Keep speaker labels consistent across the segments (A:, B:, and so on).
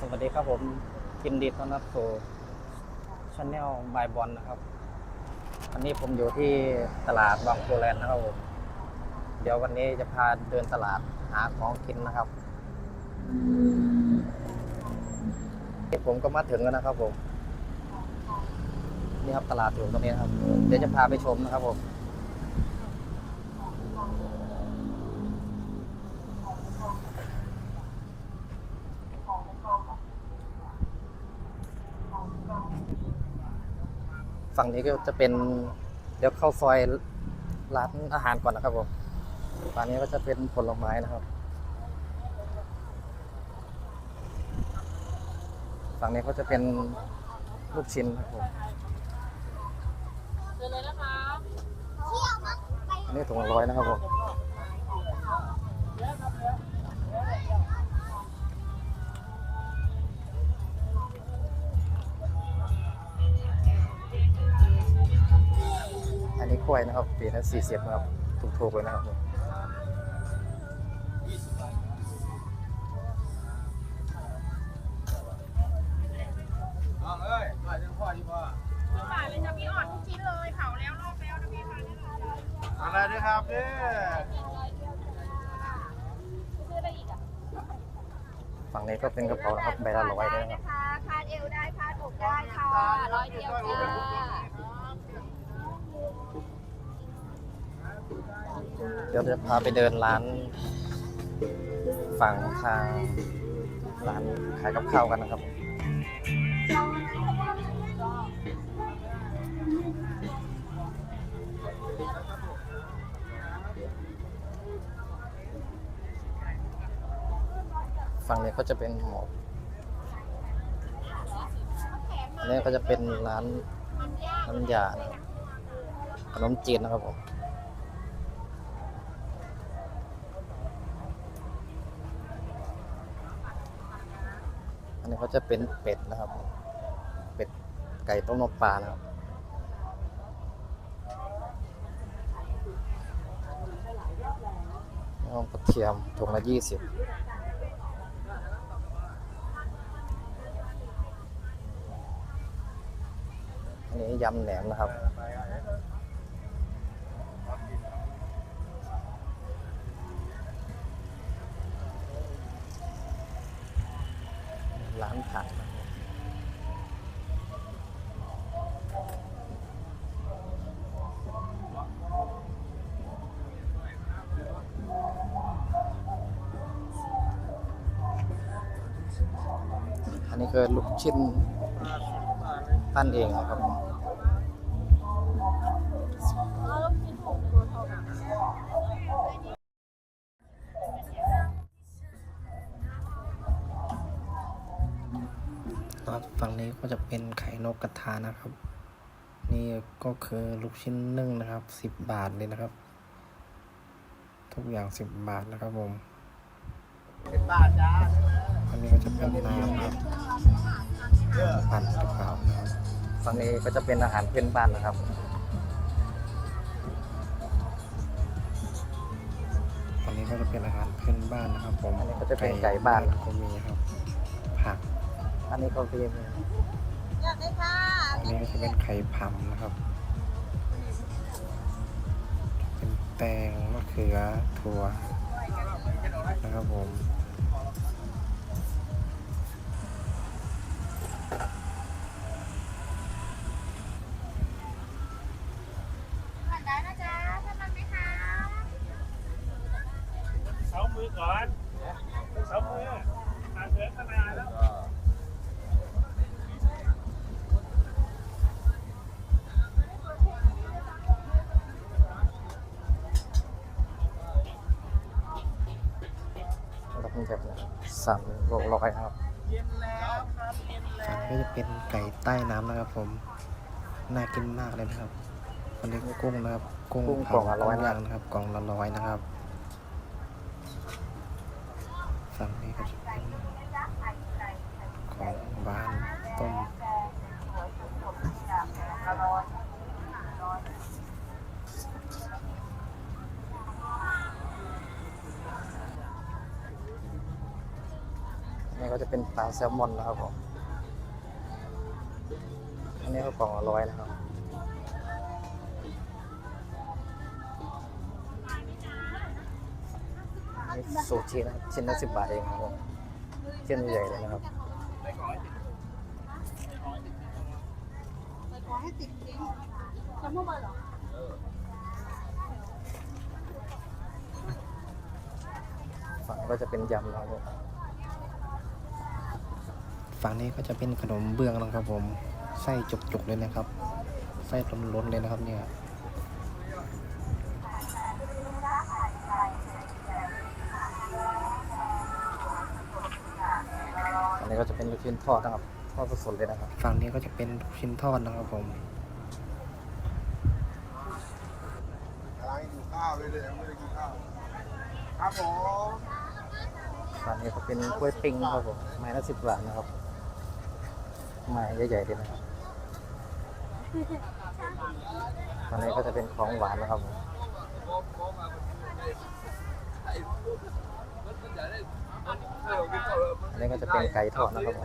A: สวัสดีครับผมยินดีต้อนรับสู่ช n แนลบายบอลนะครับวันนี้ผมอยู่ที่ตลาดบางโพแลนด์นะครับผมเดี๋ยววันนี้จะพาเดินตลาดหาของกินนะครับนี่ผมก็มาถึงแล้วนะครับผมนี่ครับตลาดอยู่ตรงนี้นะครับ เดี๋ยวจะพาไปชมนะครับผม ฝั่งนี้ก็จะเป็นเดี๋ยวเข้าซอยร้านอาหารก่อนนะครับผมฝั่งนี้ก็จะเป็นผลไม้นะครับ ฝั่งนี้ก็จะเป็นลูกชิ้นครับผม
B: เดินเลยนะคะ
A: อันนี้ถุงละร้อยนะครับผม อันนี้กล้วยนะครับปีละสี่สิบนะครับถูกๆเลยนะครับผม
C: น้องเอ้ยมาจังพ่อที่พ่อ
B: ทุกบาทเลยจะพี่อ่อนทุกชิ้นเลยเผาแล้วรอบแล้วนะพี่คะนี่เลย
C: อะไรด้วยครับเนี่ย
B: ซื้อได้อีกอะ
A: ฝั่งนี้ก็เป็นกระเป๋านะครับใบละร้อยเลยนะครับ
B: คะคาดเอวได้คาดอกได้ค่ะร้อยเดียวจ้า
A: เดี๋ยวจะพาไปเดินร้าน ฝั่งทางร้านขายกับข้าวกันนะครับฝั่งนี้ก็จะเป็นหมอกอันนี้ก็จะเป็นร้านน้ำยานะครับ นมจีนนะครับผมอันนี้เขาจะเป็นเป็ดนะครับเป็ดไก่ต้มน้ำปลานะครับแล้วก็กระเทียมถุงละยี่สิบอันนี้ยำแหนมนะครับ ล้างผักนะครับอันนี้คือลูกชิ้นปั้นเองนะครับ เป็นไข่นกกระทานะครับ นี่ก็คือลูกชิ้นนึ่งนะครับสิบบาทเลยนะครับ ทุกอย่างสิบบาทนะครับผม
C: เป็นบาทจ้า
A: อันนี้ก็จะเป็นน้ำครับปั่นกระเพรานะครับฝั่งนี้ก็จะเป็นอาหารพื้นบ้านนะครับฝั่งนี้ก็จะเป็นอาหารพื้นบ้านนะครับ ผม
D: อันนี้ก็จะเป็นไก่บ้าน
A: ก็มีครับผัก
D: อันนี้ก็เป็น
B: อยากได้ค่ะ
A: อันนี้จะเป็นไข่พำนะครับ เป็นแตงมะเขือถั่วนะครับผม
E: สาม
A: โลร้อยครับ
C: เย็นแล้วครับเย็นแล้ว
A: ก็จะเป็นไก่ใต้น้ำนะครับผม น่ากินมากเลยนะครับอันนี้กุ้งนะครับ กุ้ง
D: กุ้ง
A: เผาก
D: ล่องละร้อยนะ
A: ครับ กล่องละร้อยนะครับสั่งนี้ก็จะเป็นของบ้านต้ม จะเป็นปลาแซลมอนนะครับผมอันนี้ก็กล่องร้อยนะครับอันนี่ซูชินะครับชิ้นละสิบบาทเองครับผมชิ้นใหญ่เลยนะครับ
B: ขอให้ติดจริงจำพวกมันเหรอ
A: ฝั่งก็จะเป็นยำนะครับ ฝั่งนี้ก็จะเป็นขนมเบื้องนะครับผมไส้จุกๆเลยนะครับ ไส้ล้นๆเลยนะครับเนี่ยอันนี้ก็จะเป็นลูกชิ้นทอดนะครับทอดสดๆเลยนะครับ ฝั่งนี้ก็จะเป็นลูกชิ้นทอดนะครับผม
C: กำลังกินข้าวเลยเลยยังไม่ได้กินข้าวครับผม
A: ฝั่งนี้ก็เป็นกล้วยปิ้งนะครับผมไม้ละสิบบาทนะครับ ไม้ใหญ่ๆเลยนะครับฝั่งนี้ก็จะเป็นของหวานนะครับผมอันนี้ก็จะเป็นไก่ทอดนะครับผม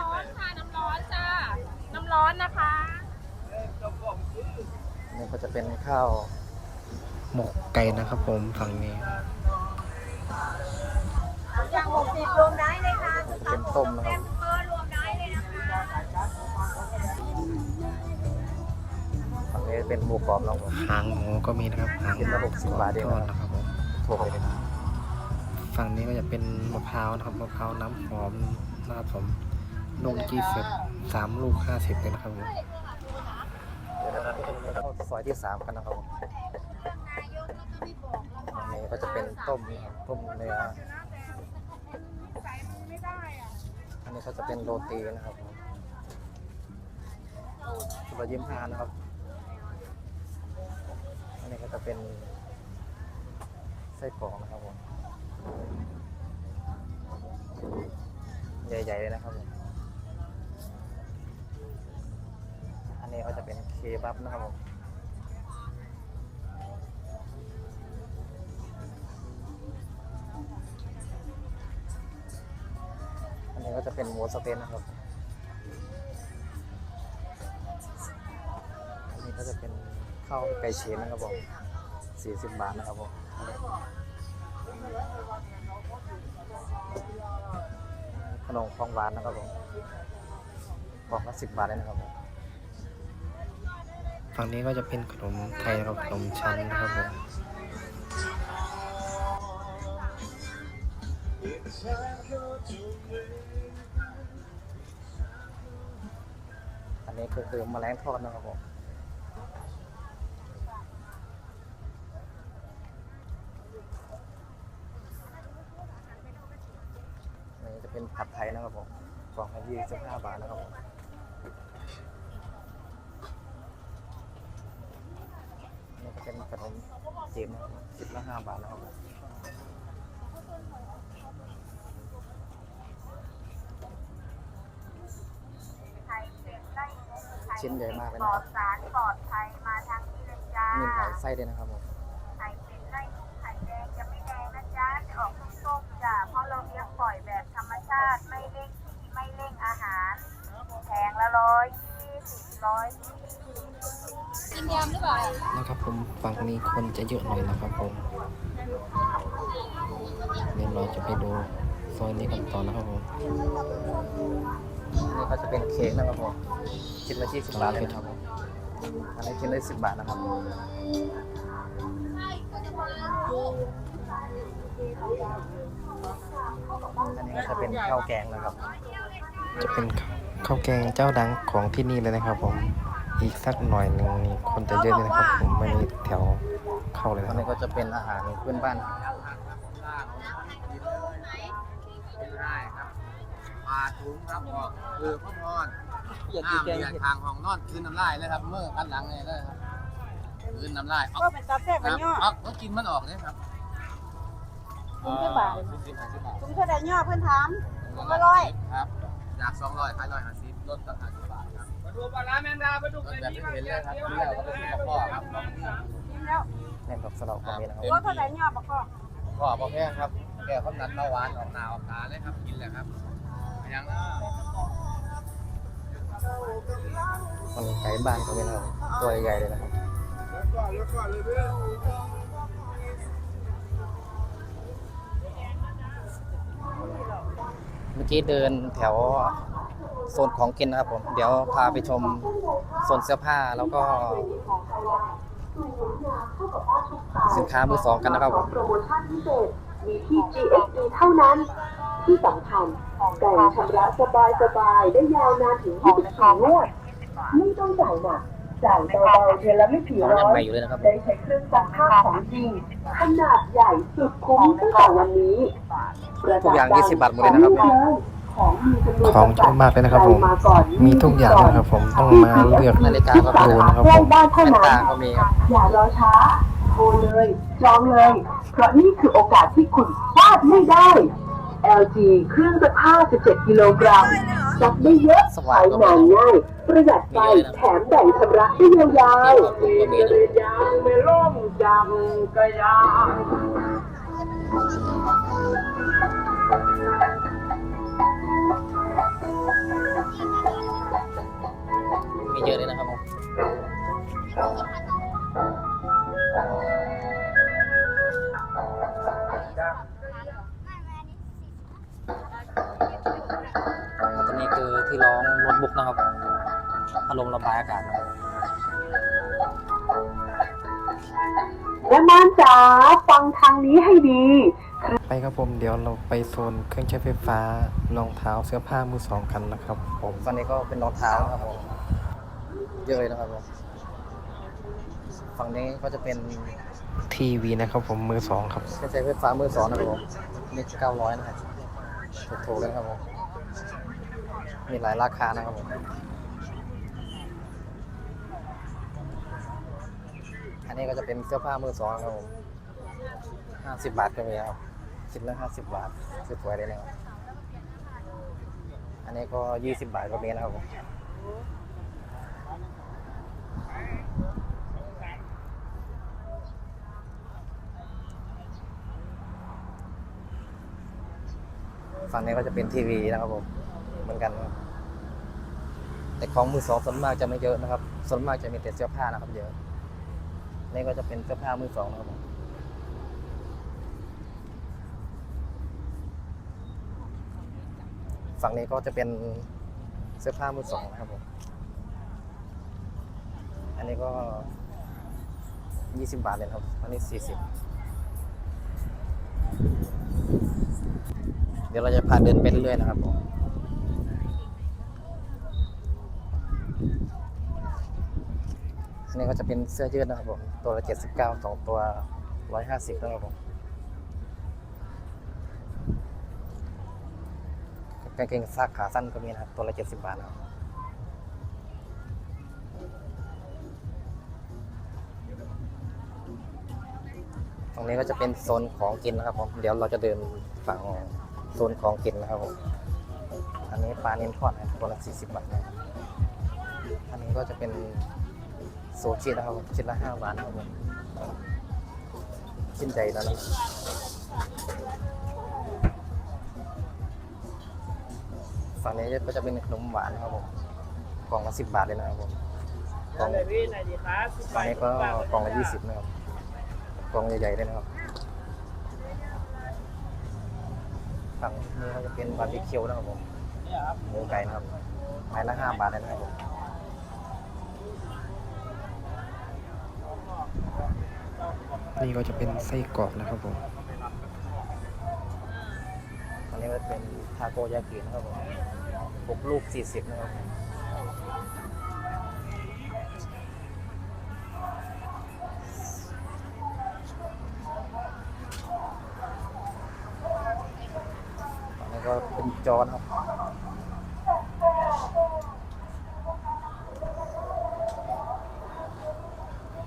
B: ร้อนค่ะน้ำร้อนจ้า น้ำร้อนนะคะ
A: อันนี้ก็จะเป็นข้าวหมกไก่นะครับผมฝั่งนี้
B: อย่างหกสิบรวมได้เลยค่ะ
A: เป็นต้มนะครับ
B: นี้
A: เป็นหมูกรอบนะครับผม
D: หางหมูก็มีนะครับหาง
A: ชิ้นละหกสิบบาทเอง
D: ทอด
A: นะ
D: นะ
A: ค
D: ครับรับผม
A: ถูกเลยนะ
D: ฝั่งนี้ก็จะเป็นมะพร้าวนะครับมะพร้าวน้ำหอมนะครับผมนมจีเซ็ตสามลูกห้าสิบเลยนะครับผม
A: เดี๋ยวเราจะเข้าซอยที่สามกันนะครับผมอันนี้ก็จะเป็นต้มนะครับต้มเนื้อ
B: ใส่มือไม่ได้อะ
A: อันนี้ก็จะเป็นโรตีนะครับผมชุดละยี่สิบห้านะครับอั นนี้ก็จะเป็นไส้กรอกนะครับผมใหญ่ๆเลยนะครับผมอันนี้ก็จะเป็นเคบับนะครับผมอันนี้ก็จะเป็นหมูสเต๊ะนะครับ ข้าวไก่เชนนะครับผม40บาทนะครับผมขนมของหวานนะครับผมกล่องละ10บาทเลยนะครับผม
D: ฝั่งนี้ก็จะเป็นขนมไทยนะครับขนมชั้นนะครับผม
A: อันนี้ก็คือแมลงทอดนะครับผมอันนี้จะ เป็นผัดไทยนะครับผมกล่องละ25บาทนะครับผมอันนี้ก็เป็นขนมจีนนะครับสิบละห้าบาทนะครับผมชิ้นใหญ่มากเลย
B: ปล
A: นะ
B: อ
A: ครั
B: ด
A: บ
B: สารปลอดภัยมาทางนี้เลยจ้า
A: มีหลายไส้ด้วยนะครับผม
D: ผมฝั่งนี้คนจะเยอะหน่อยนะครับผมเดี๋ยวเราจะไปดูซอยนี้กันต่อนะครับผม
A: อันนี้ก็จะเป็นเค้กนะครับผมชิ้นละยี่สิบบาทเลยนะครับผมอันนี้ชิ้นละสิบบาทนะครับอันนี้ก็จะเป็นข้าวแกงนะครับ
D: จะเป็นข้าวแกงเจ้าดังของที่นี่เลยนะครับผม อีกสักหน่อยหนึ่งนี่คนจะเยอะเลยนะครับผมไม่มีแถวเข้าเลย
A: อัน
D: นะค
A: นี้
D: รับ
A: ก็จะเป็นอาหารพื้นบ้าน
C: ได้ครับปลาถุงครับบอกคือพ่อพรห้ามเรียนทางห้องนอนคืนน้ำลายเลยครับเมื่อกันหลังเลยเลยครับคืนน้ำลายออก
B: ก็เป็นตาแซ่บ
C: ค
B: กัน
C: รับ
B: ย่อ
C: ออกก็กินมันออกเลยครับ
B: ถุงเท่าบาท
C: สิบสิบห้าสิบบาท
B: ถุงเท่าใดย่อเพื่อนถามถุงละร้อย
C: ครับจากสองร้อยขายร้อยห้าสิบลดตั้งห้าสิ ดูปลาร้าแมงดาปลาดุกแบบที่เห็นเลยครับที่เราก็ไปซื้อกับพ่อครับ
B: กินแล้ว
A: แม่นดอกสะเดาก็มีนะครับ
B: ว่าเท่าใดย่อปะก็
C: พ่อบอกแค่ครับ แก้ความดันเบาหวานออกหนาออกตาเลยครับกินเลยครับย่าง
A: มันไก่บ้านก็เป็นครับตัวใหญ่เลยนะครับเมื่อกี้เดินแถว โซนของกินนะครับผม เดี๋ยวพาไปชมโซนเสื้อผ้าแล้วก็ สินค้ามือสองกันนะครับผม
F: โปรโมชั่นพิเศษมีที่ GSD เท่านั้น ที่สำคัญแต่งชำระสบายสบายๆได้ยาวนานถึง24งวดไม่ต้องจ่ายหนักจ่ายเบาๆเดือนละไม่กี่
A: ของ
F: ร้
A: ยัง
F: อ
A: ใหม่
F: ย
A: อยู่เลยนะครับ
F: ได้ใช้เครื่องซักผ้าของจริงขนาดใหญ่สุดคุ้มตั้งแต่วันนี้ประ
A: ทุกอย่าง
F: ดั
A: 20บาทหมดเลยนะครับ
F: ของมีจำนวน
D: ของชอบมากเลยนะครับ ผม
F: ใมาก่อน
D: มีทุกอย่างนะครับ ผมต้องมาเลือก
A: นาฬิกาก็
D: ดูนะครับ
F: ใก
D: ผ
F: ล้
D: ม
F: บ้านเท่า
A: แว่น
F: นั้น
A: ตาก็มีครับ
F: อย่ารอช้าโทรเลยจองเลยเพราะนี่คือโอกาสที่คุณพลาดไม่ได้ LG เครื่องซักผ้า 17 กิโลกรัมซักได้เยอะ
A: สว่า
F: ใช้
A: งก็มี
F: งานง่ายประหยัดไฟ
A: มีเยอะนะ
F: แถมแบ่งชำระได้ยาว
A: ที่ของผมก็มีนะ
F: ๆยางไม่ล่มจังก็ยาง
A: มีเยอะเลยนะครับผมตอนนี้คือที่ร้องโน้ตบุ๊กนะครับพัดลมระบายอากาศนะครับ
F: แม่ม่านจ๋าฟังทางนี้ให้ดี
D: ไปครับผมเดี๋ยวเราไปโซนเครื่องใช้ไฟฟ้ารองเท้าเสื้อผ้ามือสองกันนะครับผม
A: ตอนนี้ก็เป็นรองเท้านะครับผมเยอะเลยนะครับผมฝั่งนี้ก็จะเป็น
D: ทีวีนะครับผมมือสองครับ
A: เครื่องใช้ไฟฟ้ามือสองนะครับผมนี่เก้าร้อยนะครับถูกๆเลยนะครับผมมีหลายราคานะครับผมอันนี้ก็จะเป็นเสื้อผ้ามือสองครับผมห้าสิบบาทก็มีครับ ชิ้นละห้าสิบบาทสวยๆเลยนะครับอันนี้ก็ยี่สิบบาทก็มีนะครับผมฝั่งนี้ก็จะเป็นทีวีนะครับผมเหมือนกันแต่ของมือสองส่วนมากจะไม่เยอะนะครับส่วนมากจะมีแต่เสื้อผ้านะครับเยอะนี่ก็จะเป็นเสื้อผ้ามือสองนะครับผม ฝั่งนี้ก็จะเป็นเสื้อผ้ามือสองนะครับผม อันนี้ก็ยี่สิบบาทเลยนะครับ อันนี้สี่สิบเดี๋ยวเราจะพาเดินไปเรื่อยๆนะครับผมอันนี้ก็จะเป็นเสื้อยืดนะครับผม ตัวละ 79สองตัว 150นะครับผม กางเกงซักขาสั้นก็มีนะครับ ตัวละ70บบาทนะครับตรงนี้ก็จะเป็นโซนของกินนะครับผมเดี๋ยวเราจะเดินฝั่งโซนของกินนะครับผมอันนี้ปลาเน้นทอดนะตัวละ40บบาทนะอันนี้ก็จะเป็นโซชินะครับชิ้นละ5บาทนะครับผมชิ้นใหญ่แล้วนะ ฝั่งนี้ก็จะเป็นขนมหวานนะครับผมกล่องละ10บาทเลยนะครับผมกล่องฝั่งนี้ก็กล่องละ20นะครับกล่องใหญ่ๆเลยนะครับฝั่งนี้ก็จะเป็นบาร์บีคิวนะครับผมหมูไก่นะครับไม้ละห้าบาทเลยนะครับผม
D: นี่ก็จะเป็นไส้กรอกนะครับผม
A: เป็นทาโกยากินะครับผมหกลูกสี่สิบนะครับอันนี้ก็เป็นจอนครับ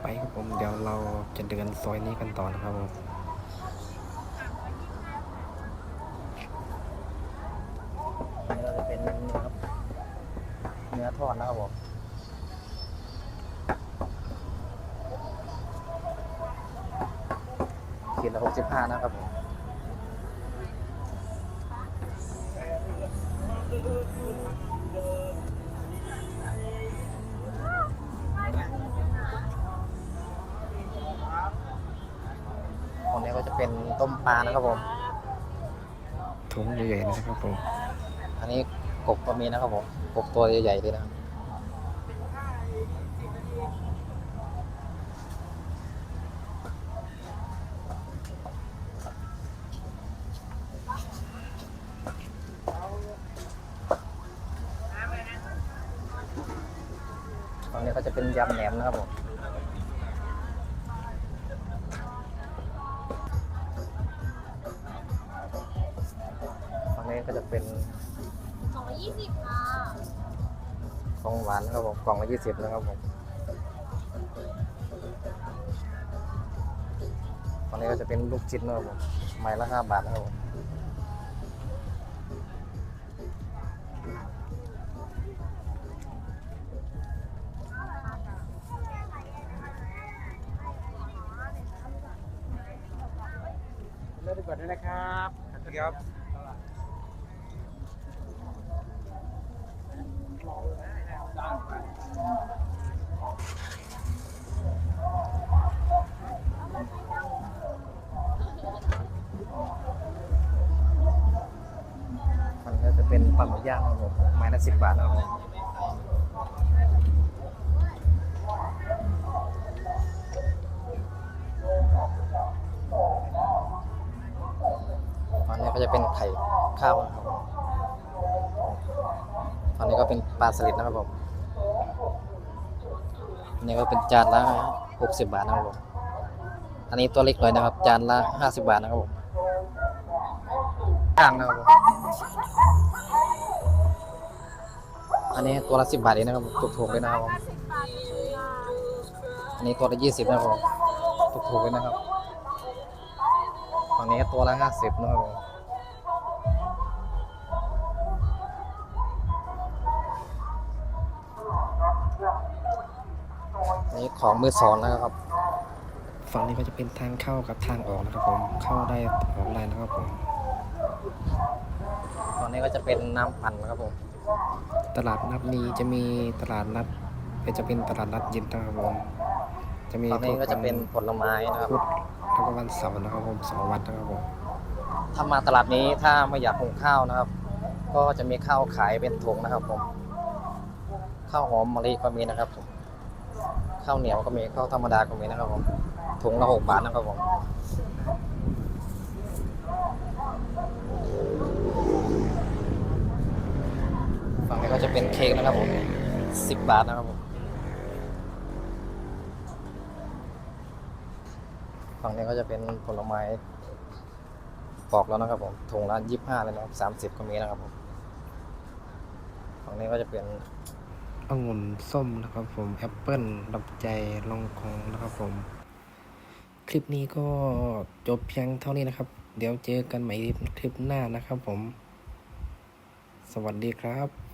D: ไปครับผมเดี๋ยวเราจะเดินซอยนี้กันต่อนะครับผม
A: ทอดนะครับผมขีดละหกสิบห้านะครับผมของนี้ก็จะเป็นต้มปลานะครับผม
D: ถุงใหญ่ๆนะครับผม
A: อันนี้ กบก็มีนะครับผมกบตัวใหญ่ๆเลยนะครับั่งนี้ก็จะเป็นยำแหนมนะครับผมฝั่งนี้ก็จะเป็น
B: ยยี่สิบค่ะ
A: ของหวานนะครับผมกล่องละยี่สิบนะครับผมตอนนี้ก็จะเป็นลูกชิ้นนะครับผมไม้ละห้าบาทนะครับผม ย่างนะครับผมไม้ละสิบบาทนะครับผมอันนี้ก็จะเป็นไข่ข้าวนะครับผมอันนี้ก็เป็นปลาสลิดนะครับผมอันนี้ก็เป็นจานละหกสิบบาทนะครับผมอันนี้ตัวเล็กหน่อยนะครับ จานละห้าสิบบาทนะครับผมย่างนะครับผม อันนี้ตัวละสิบบาทเองนะครับผมถูกๆเลยนะครับผมอันนี้ตัวละยี่สิบนะครับผมถูกๆเลยนะครับฝั่งนี้ตัวละห้าสิบนะครับผมอันนี้ของมือสองนะครับ
D: ฝั่งนี้ก็จะเป็นทางเข้ากับทางออกนะครับผม เข้าได้ออกได้นะครับผม
A: ฝั่งนี้ก็จะเป็นน้ำปั่นนะครับผม
D: ตลาดนัดนี้จะมีตลาดนัดเป็นจะเป็นตลาดนัดเย็นนะครับผมจะมี
A: ฝั่งนี้ก็จะเป็นผลไม้นะครับ
D: พุธแล้วก็วันเสาร์นะครับผมสองวันนะครับผม
A: ถ้ามาตลาดนี้ถ้าไม่อยากหุงข้าวนะครับ ก็จะมีข้าวขายเป็นถุงนะครับผมข้าวหอมมะลิก็มีนะครับผมข้าวเหนียวก็มีข้าวธรรมดาก็มีนะครับผมถุงละหกบาทนะครับผม ฝั่งนี้ ก็จะเป็นเค้กนะครับผมสิบบาทนะครับผมฝั่งนี้ก็จะเป็นผลไม้ปอกแล้วนะครับผมถุงละยี่ห้าเลยนะครับสามสิบก็มีนะครับผมฝั่งนี้ก็จะเป็น
D: องุ่นส้มนะครับผมแอปเปิ้ลลำใจลองกองนะครับผม คลิปนี้ก็จบเพียงเท่านี้นะครับ เดี๋ยวเจอกันใหม่คลิปหน้านะครับผม สวัสดีครับ